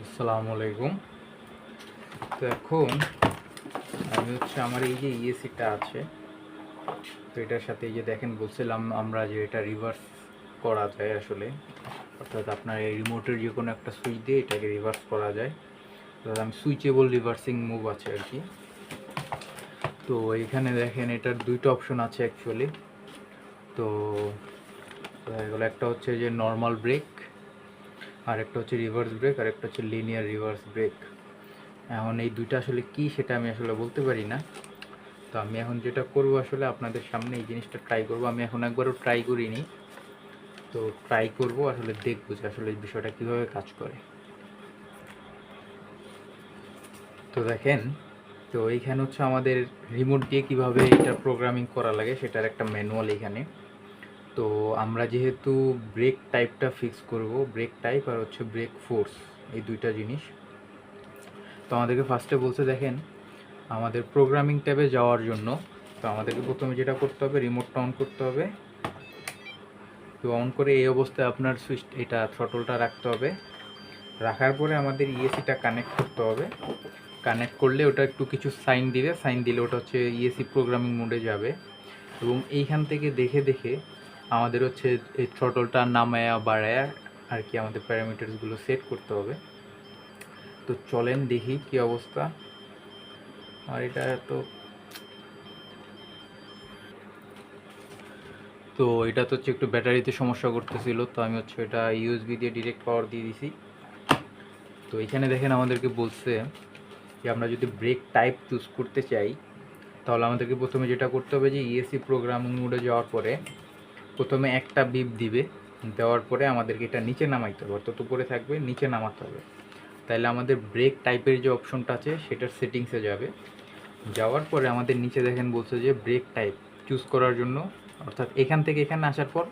আসসালামু আলাইকুম। তো এখন আমি হচ্ছে আমার এই যে ইএসিটা আছে, তো এটার সাথে এই যে দেখেন, বলছিলাম আমরা যে এটা রিভার্স করা যায় আসলে। অর্থাৎ আপনার এই রিমোটের যে কোনো একটা সুইচ দিয়ে এটাকে রিভার্স করা যায়। অর্থাৎ আমি সুইচেবল রিভার্সিং মুভ আছে আর কি। তো এইখানে দেখেন, এটার দুইটা অপশন আছে অ্যাকচুয়ালি তো একটা হচ্ছে যে নর্মাল ব্রেক আর একটা হচ্ছে রিভার্স ব্রেক আর একটা হচ্ছে লিনিয়ার রিভার্স ব্রেক এখন এই দুইটা আসলে কি সেটা আমি আসলে বলতে পারি না। তো আমি এখন যেটা করব আসলে আপনাদের সামনে এই জিনিসটা ট্রাই করব। আমি এখন একবারও ট্রাই করিনি। তো ট্রাই করব, আসলে দেখব যে আসলে এই বিষয়টা কীভাবে কাজ করে। তো দেখেন, তো এইখানে হচ্ছে আমাদের রিমোট দিয়ে কীভাবে এটা প্রোগ্রামিং করা লাগে সেটার একটা ম্যানুয়াল এখানে। তো আমরা যেহেতু ব্রেক টাইপটা ফিক্স করব ব্রেক টাইপ আর হচ্ছে ব্রেক ফোর্স এই দুইটা জিনিস। তো আমাদেরকে ফার্স্টে বলছে, দেখেন, আমাদের প্রোগ্রামিং ট্যাবে যাওয়ার জন্য, তো আমাদেরকে প্রথমে যেটা করতে হবে রিমোটটা অন করতে হবে। তো অন করে এই অবস্থায় আপনার সুইচ এটা থ্রটলটা রাখতে হবে। রাখার পরে আমাদের ইএসিটা কানেক্ট করতে হবে। কানেক্ট করলে ওটা একটু কিছু সাইন দিবে। সাইন দিলে ওটা হচ্ছে ইএসি প্রোগ্রামিং মোডে যাবে। এবং এইখান থেকে দেখে দেখে আমাদের হচ্ছে এই থ্রটলটা নামায়া বাড়ায়া আর কি আমাদের প্যারামিটার্সগুলো সেট করতে হবে। তো চলেন দেখি কি অবস্থা। আর এটা তো তো এটা তো হচ্ছে একটু ব্যাটারিতে সমস্যা করতেছিল, তো আমি হচ্ছে এটা ইউএসবি দিয়ে ডিরেক্ট পাওয়ার দিয়ে দিছি। তো এখানে দেখেন আমাদেরকে বলছে যে আমরা যদি ব্রেক টাইপ চুজ করতে চাই, তাহলে আমাদেরকে প্রথমে যেটা করতে হবে যে ইএসসি প্রোগ্রামিং মোডে যাওয়ার পরে প্রথমে একটা বিপ দিবে, দেওয়ার পরে আমাদেরকে এটা নিচে নামাইতে হবে, অর্থাৎ উপরে থাকবে, নিচে নামাতে হবে। তাহলে আমাদের ব্রেক টাইপের যে অপশনটা আছে, সেটার সেটিংসে যাবে। যাওয়ার পরে আমাদের নিচে দেখেন বলছে যে ব্রেক টাইপ চুজ করার জন্য। অর্থাৎ এখান থেকে এখানে আসার পর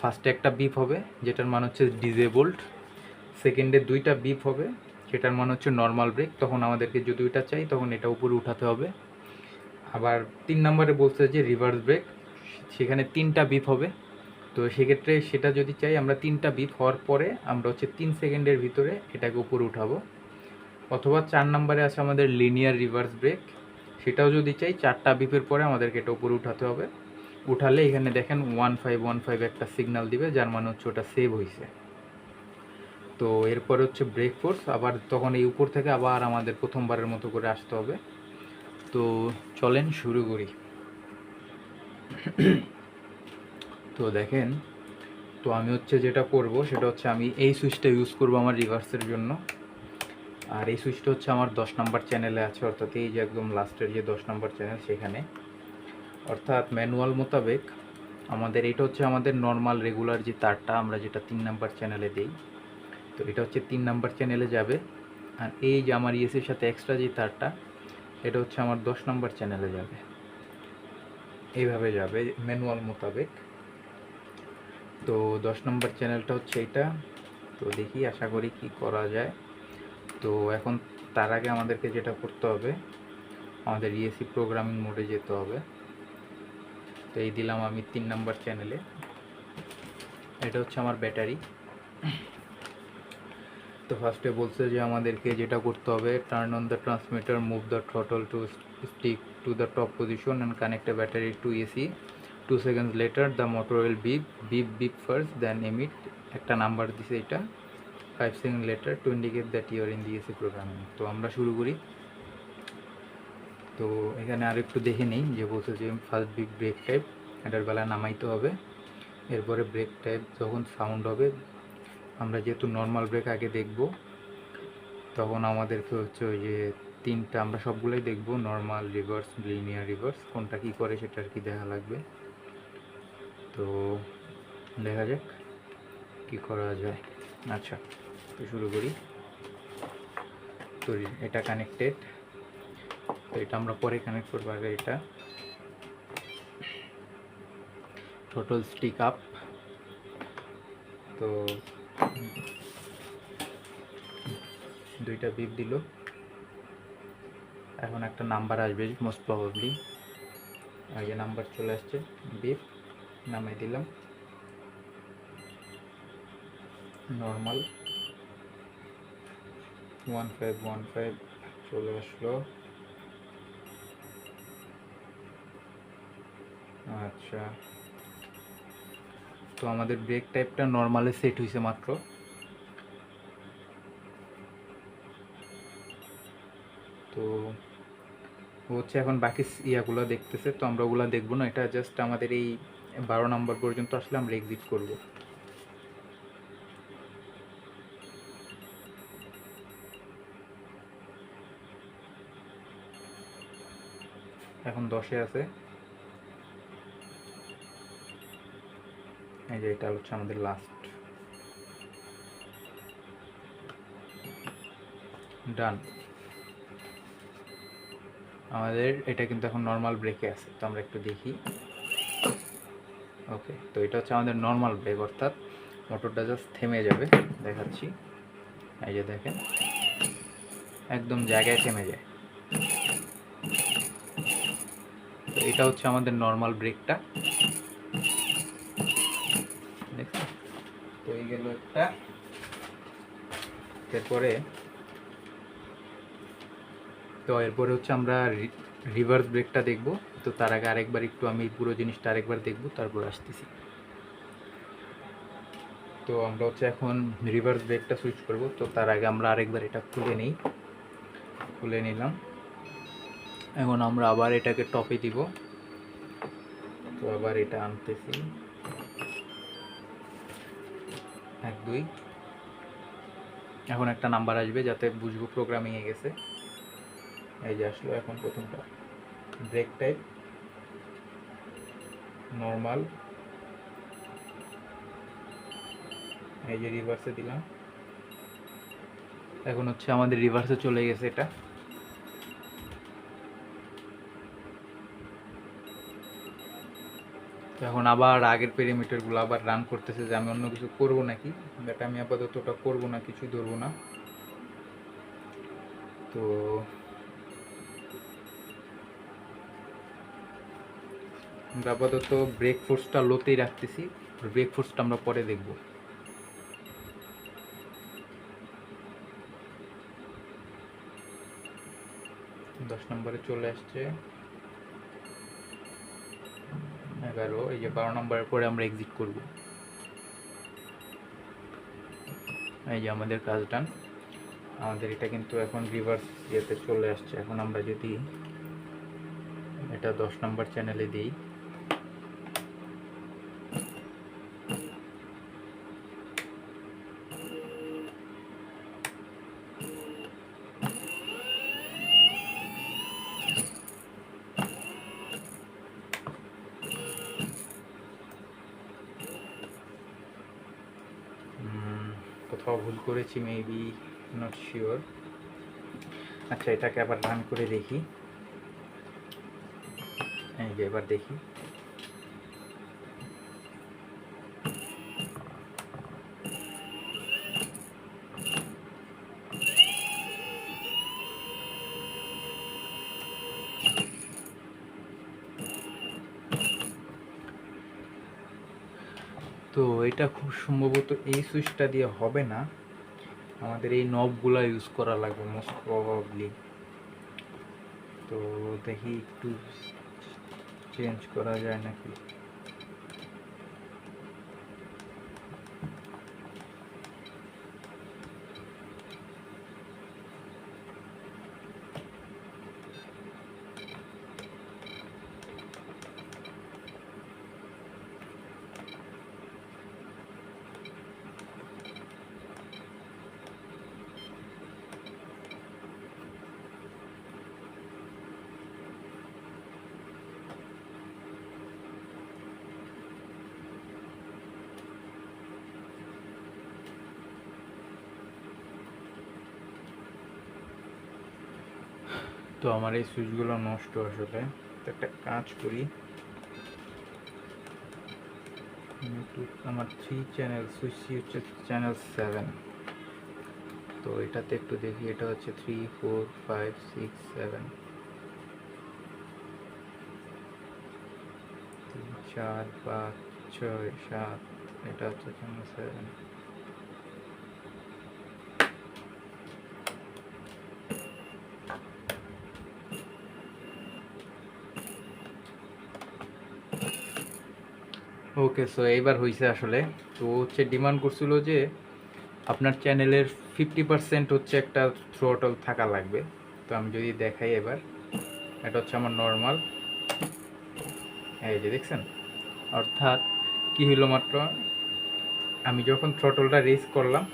ফার্স্টে একটা বিপ হবে, যেটার মান হচ্ছে ডিজেবল্ড সেকেন্ডে দুইটা বিপ হবে, সেটার মান হচ্ছে নর্মাল ব্রেক তখন আমাদেরকে যদি ওইটা চাই, তখন এটা উপরে উঠাতে হবে। আবার তিন নম্বরে বলছে যে রিভার্স ব্রেক সেখানে তিনটা বিপ হবে। তো সেক্ষেত্রে সেটা যদি চাই, আমরা তিনটা বিপ হওয়ার পরে আমরা হচ্ছে তিন সেকেন্ডের ভিতরে এটাকে উপরে উঠাবো। অথবা চার নম্বরে আছে আমাদের লিনিয়ার রিভার্স ব্রেক সেটাও যদি চাই, চারটা বিপের পরে আমাদেরকে এটা উপরে উঠাতে হবে। উঠালে এখানে দেখেন ওয়ান ফাইভ ওয়ান ফাইভ একটা সিগন্যাল দিবে, যার মানে হচ্ছে ওটা সেভ হয়েছে তো এরপরে হচ্ছে ব্রেক ফোর্স আবার তখন এই উপর থেকে আবার আমাদের প্রথমবারের মতো করে আসতে হবে। তো চলেন শুরু করি। তো দেখেন, তো আমি হচ্ছে যেটা করব, সেটা হচ্ছে আমি এই সুইচটা ইউজ করব আমার রিভার্সের জন্য। আর এই সুইচটা হচ্ছে আমার দশ নম্বর চ্যানেলে আছে, অর্থাৎ এই যে একদম লাস্টের যে দশ নম্বর চ্যানেল সেখানে। অর্থাৎ ম্যানুয়াল মোতাবেক আমাদের এটা হচ্ছে আমাদের নর্মাল রেগুলার যে তারটা আমরা যেটা তিন নাম্বার চ্যানেলে দিই। তো এটা হচ্ছে তিন নাম্বার চ্যানেলে যাবে। আর এই যে আমার ইএসির সাথে এক্সট্রা যে তারটা, এটা হচ্ছে আমার দশ নম্বর চ্যানেলে যাবে। এইভাবে যাবে ম্যানুয়াল মোতাবেক। তো দশ নম্বর চ্যানেলটা হচ্ছে এটা তো দেখি, আশা করি কি করা যায়। তো এখন তার আগে আমাদেরকে যেটা করতে হবে, আমাদের ইএসি প্রোগ্রামিং মোডে যেতে হবে। তো এই দিলাম আমি তিন নম্বর চ্যানেলে এটা হচ্ছে আমার ব্যাটারি। তো ফার্স্টে বলছে যে আমাদেরকে যেটা করতে হবে turn on the transmitter move the throttle to stick to the top position and connect a battery to ESC two seconds later the motor will beep beep beep first then emit একটা number দিছে এটা। Five second later to indicate that your in the ESC programming তো আমরা শুরু করি। তো এখানে আর একটু দেখে নিই যে বলছে যে ফার্স্ট বিপ ব্রেক টাইপ এটার বেলা নামাইতে হবে। এরপরে ব্রেক টাইপ যখন সাউন্ড হবে, আমরা যেহেতু নর্মাল ব্রেক আগে দেখব, তখন আমাদেরকে হচ্ছে ওই যে তিনটা আমরা সবগুলোই দেখব নর্মাল রিভার্স লিনিয়ার রিভার্স কোনটা কি করে সেটা আর কি দেখা লাগবে। তো দেখা যাক কি করা যায়। আচ্ছা তো শুরু করি। তো এটা কানেক্টেড তো এটা আমরা পরে কানেক্ট করব আগে এটা। টোটাল স্টিক আপ তো দুইটা বিপ দিল। এখন একটা নাম্বার আসবে মোস্ট প্রবাবলি আগে নাম্বার চলে আসছে বিপ নামাই দিলাম। Normal one five one five চলে আসলো। আচ্ছা। তো আমাদের ব্রেক টাইপটা নর্মালে সেট হয়েছে মাত্র। তো হচ্ছে এখন বাকি ইয়াগুলো দেখতেছে, তো আমরা ওগুলো দেখব না। এটা জাস্ট আমাদের এই বারো নম্বর পর্যন্ত আসলে আমরা এক্সিট করব। এখন দশে আছে। এই যে এটা হচ্ছে আমাদের লাস্ট ডান আমাদের, এটা কিন্তু এখন নর্মাল ব্রেকে আছে, তো আমরা একটু দেখি। ওকে তো এটা হচ্ছে আমাদের নর্মাল ব্রেক অর্থাৎ মোটরটা জাস্ট থেমে যাবে, দেখাচ্ছি। এই যে দেখেন, একদম জায়গায় থেমে যায়। তো এটা হচ্ছে আমাদের নর্মাল ব্রেকটা তো এই গেল একটা। এরপরে তো এরপরে হচ্ছে আমরা রিভার্স ব্রেকটা দেখব। তো তার আগে আরেকবার একটু আমি পুরো জিনিসটা আরেকবার দেখব, তারপর আসতেছি। তো আমরা হচ্ছে এখন রিভার্স ব্রেকটা সুইচ করব। তো তার আগে আমরা আরেকবার এটা খুলে নিই। খুলে নিলাম। এখন আমরা আবার এটাকে টপে দিব। তো আবার এটা আনতেছি। এক, দুই। এখন একটা নাম্বার আসবে যাতে বুঝব প্রোগ্রামিংয়ে গেছে। এই যে আসলো এখন প্রথমটা। ব্রেক টাইপ নর্মাল এই যে রিভার্সে দিলাম। এখন হচ্ছে আমাদের রিভার্সে চলে গেছে এটা। এখন আবার আগের পেরিমিটারগুলো আবার রান করতেছে যে আমি অন্য কিছু করব নাকি? বাট আমি আপাতত ওটা করব না, কিছু ধরবো না। তো আমরা আপাতত ব্রেক ফোর্সটা লোতেই রাখতেছি। ব্রেক ফোর্সটা আমরা পরে দেখব। দশ নম্বরে চলে আসছে। এগারো, এই যে বারো নম্বরের পরে আমরা এক্সিট করব। এই যে আমাদের কাজ ডান আমাদের এটা কিন্তু এখন রিভার্স ইয়েতে চলে আসছে। এখন আমরা যদি এটা দশ নম্বর চ্যানেলে দিই। কোথাও ভুল করেছি মেবি নট শিওর আচ্ছা এটাকে আবার রান করে দেখি। এই যে, এবার দেখি। এটা খুব সম্ভবত এই সুইচটা দিয়ে হবে না। আমাদের এই নবগুলা ইউজ করা লাগবে মোস্ট প্রবাবলি তো দেখি একটু চেঞ্জ করা যায় নাকি। তো আমার এই সুইচগুলো নষ্ট আসলে। একটা কাজ করি। আমার থ্রি চ্যানেল সুইচি হচ্ছে চ্যানেল সেভেন তো এটাতে একটু দেখি, এটা হচ্ছে three four five six seven চার, পাঁচ, ছয়, সাত, এটা হচ্ছে চ্যানেল সেভেন ওকে সো এইবার হয়েছে আসলে। তো হচ্ছে ডিমান্ড করছিল যে আপনার চ্যানেলের ফিফটি পার্সেন্ট হচ্ছে একটা থ্রোটল থাকা লাগবে। তো আমি যদি দেখাই এবার, এটা হচ্ছে আমার নর্মাল এই যে দেখছেন? অর্থাৎ কি হইল মাত্র? আমি যখন থ্রোটলটা রেস করলাম,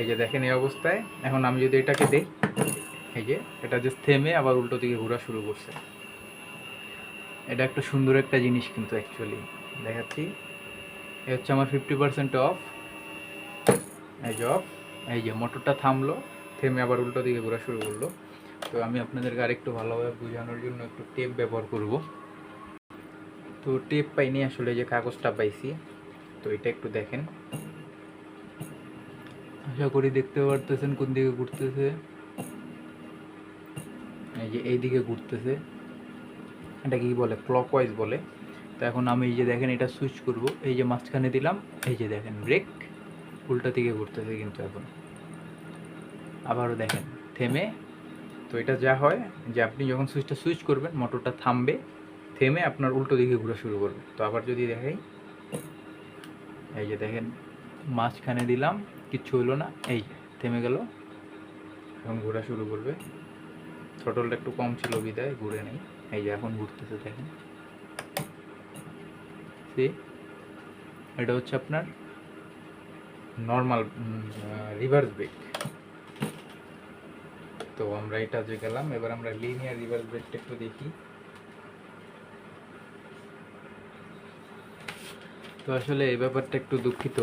এই যে দেখেন এই অবস্থায়। এখন আমি যদি এটাকে দেই, এই যে এটা যে থেমে আবার উল্টো দিকে ঘোরা শুরু করছে। এটা একটা সুন্দর একটা জিনিস কিন্তু অ্যাকচুয়ালি দেখাচ্ছি। এই হচ্ছে আমার ফিফটি পার্সেন্ট অফ এই যে অফ এই যে মোটরটা থামলো, থেমে আবার উল্টো দিকে ঘোরা শুরু করল। তো আমি আপনাদেরকে আরেকটু ভালোভাবে বোঝানোর জন্য একটু টেপ ব্যবহার করব। তো টেপ পাইনি আসলে যে কাগজটা পাইছি। তো এটা একটু দেখেন। আশা করি দেখতে পারতেছেন কোন দিকে ঘুরতেছে। এই যে এই দিকে ঘুরতেছে। এটা কি বলে? ক্লকওয়াইজ বলে। তো এখন আমি এই যে দেখেন, এটা সুইচ করব। এই যে মাঝখানে দিলাম, এই যে দেখেন ব্রেক উল্টা দিকে ঘুরতেছে কিন্তু এখন। আবারও দেখেন, থেমে। তো এটা যা হয় যে আপনি যখন সুইচটা সুইচ করবেন মোটরটা থামবে, থেমে আপনার উল্টো দিকে ঘোরা শুরু করবে। তো আবার যদি দেখাই এই যে দেখেন, মাঝখানে দিলাম, কিচ্ছু হলো না, এই থেমে গেল। এখন ঘোরা শুরু করবে। থ্রটলটা একটু কম ছিল বিদায়, ঘুরে নেই। এই যে এখন ঘুরতেছে, দেখেন। সে এটা হচ্ছে আপনার নর্মাল রিভার্স ব্রেক তো আমরা এটা যে গেলাম, এবার আমরা লিনিয়ার রিভার্স ব্রেকটা একটু দেখি। তো আসলে এই ব্যাপারটা একটু দুঃখিত।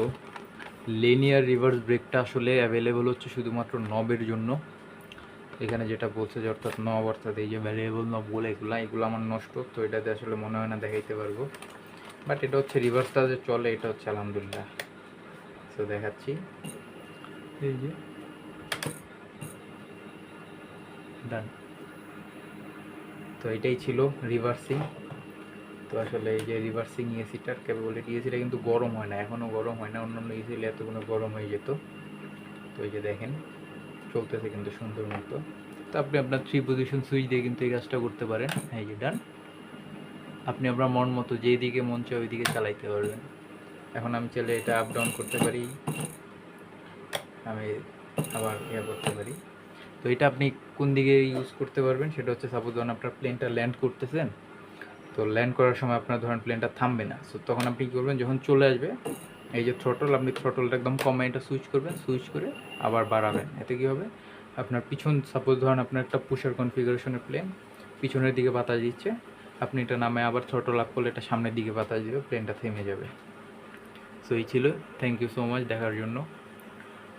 লিনিয়ার রিভার্স ব্রেকটা আসলে অ্যাভেলেবল হচ্ছে শুধুমাত্র নবের জন্য। এখানে যেটা বলছে যে অর্থাৎ নব অর্থাৎ এই যে ভ্যারিয়েবল নব বলে এগুলো এগুলো আমার নষ্ট, তো এটাতে আসলে মনে হয় না দেখাইতে পারব। বাট এটা হচ্ছে রিভার্সটা যে চলে এটা হচ্ছে আলহামদুলিল্লাহ। তো দেখাচ্ছি। এই যে। ডান তো এটাই ছিল রিভার্সিং তো আসলে এই যে রিভার্সিং এসিটার ক্যাপাবিলিটি এসিটা কিন্তু গরম হয় না এখনও গরম হয় না অন্যান্য এসি এতগুলো গরম হয়ে যেত। তো এই যে দেখেন চলতেছে কিন্তু সুন্দর মতো। তো আপনি আপনার থ্রি পজিশন সুইচ দিয়ে কিন্তু এই কাজটা করতে পারেন। এই যে ডান আপনি আপনার মন মতো যেই দিকে মন চায় ওই দিকে চালাইতে পারবেন। এখন আমি চাইলে এটা আপ ডাউন করতে পারি। আমি আবার ইয়ে করতে পারি। তো এটা আপনি কোন দিকে ইউজ করতে পারবেন সেটা হচ্ছে সাপোজ ধরুন আপনার প্লেনটা ল্যান্ড করতেছেন, তো ল্যান্ড করার সময় আপনার ধরেন প্লেনটা থামবে না। সো তখন আপনি কী করবেন, যখন চলে আসবে, এই যে থ্রটল আপনি থ্রটলটা একদম কমে এটা সুইচ করবেন সুইচ করে আবার বাড়াবেন। এতে কী হবে? আপনার পিছন সাপোজ ধরেন আপনার একটা পুষার কনফিগারেশনের প্লেন পিছনের দিকে বাতাস দিচ্ছে আপনি এটা নামে আবার ছোটো লাভ করলে এটা সামনের দিকে পাতা দিবে প্লেনটা থেমে যাবে। সো এই ছিল। থ্যাংক ইউ সো মাচ দেখার জন্য।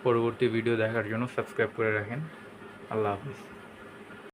পরবর্তী ভিডিও দেখার জন্য সাবস্ক্রাইব করে রাখেন। আল্লাহ হাফিজ।